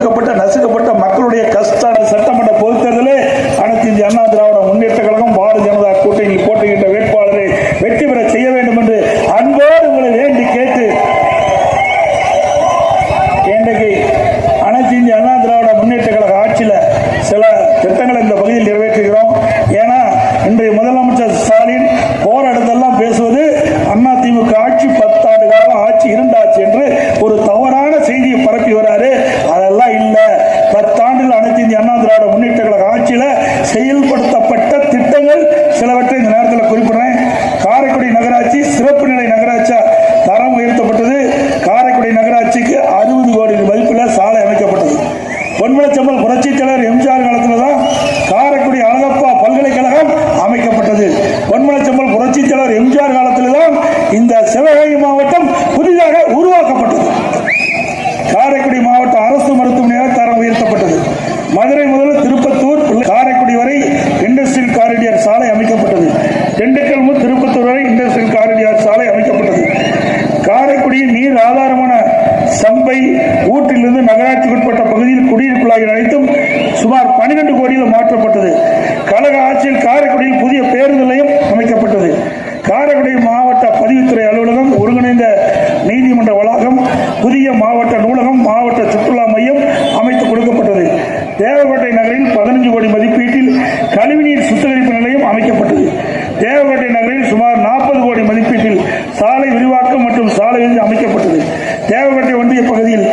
நசுக்கப்பட்ட நசுக்கப்பட்ட மக்களுடைய கஷ்டான சட்டமன்ற பொதுத் தேர்தலே அனைத்து இந்திய அண்ணா திராவிட முன்னேற்ற கழகம் பாரதிய ஜனதா கூட்டணியில் போட்டியிட்ட வேட்பாளரை வெற்றி பெற செய்ய வேண்டும் என்று அன்போடு உங்களை வேண்டி கேட்டு இன்றைக்கு அனைத்து இந்திய அண்ணா திராவிட முன்னேற்ற கழக ஆட்சியில் சில திட்டங்களை இந்த பகுதியில் நிறைவேற்றுகிறோம். ஏன்னா இன்றைய முதலமைச்சர் ஸ்டாலின் போராட்டத்தெல்லாம் பேசுவது அதிமுக ஆட்சி பத்தாண்டு காலம் ஆட்சி இருந்தாச்சு என்று ஒரு தவறான செய்தியை பரப்பி வராரு அதெல்லாம் இல்லை பத்தாண்டுகள் அனைத்து இந்திய அண்ணா திராவிட முன்னேற்ற கழக ஆட்சியில் செயல்படுத்தப்பட்ட திட்டங்கள். சிலவற்றை இந்த நேரத்தில் குறிப்பிடுறேன். காரைக்குடி நகராட்சி சிறப்பு நிலை நகராட்சியா தரம் உயர்த்தப்பட்டது. காரைக்குடி நகராட்சிக்கு அறுபது கோடி மதிப்பில் சாலை அமைக்கப்பட்டது. பொன்மலச்சம்பல் புரட்சித் தலைவர் எம் நீர் ஆதாரமான சம்பை ஊற்றிலிருந்து நகராட்சிக்குட்பட்ட பகுதியில் குடியிருப்புகளாகிய அனைத்தும் சுமார் பனிரெண்டு கோடியில் மாற்றப்பட்டது. கழக ஆட்சியில் காரைக்குடியில் புதிய பேருந்து நிலையம் அமைக்கப்பட்டது. காரைக்குடி மாவட்ட பதிவுத்துறை அலுவலகம் ஒருங்கிணைந்த நீதிமன்ற வளாகம் புதிய மாவட்ட நூலகம் மாவட்ட சுற்றுலா மையம் அமைத்து கொடுக்கப்பட்டது. தேவக்கோட்டை நகரில் பதினஞ்சு கோடி மற்றும் என்று அமைக்கப்பட்டது. தேவக்கட்டை ஒன்றிய பகுதியில்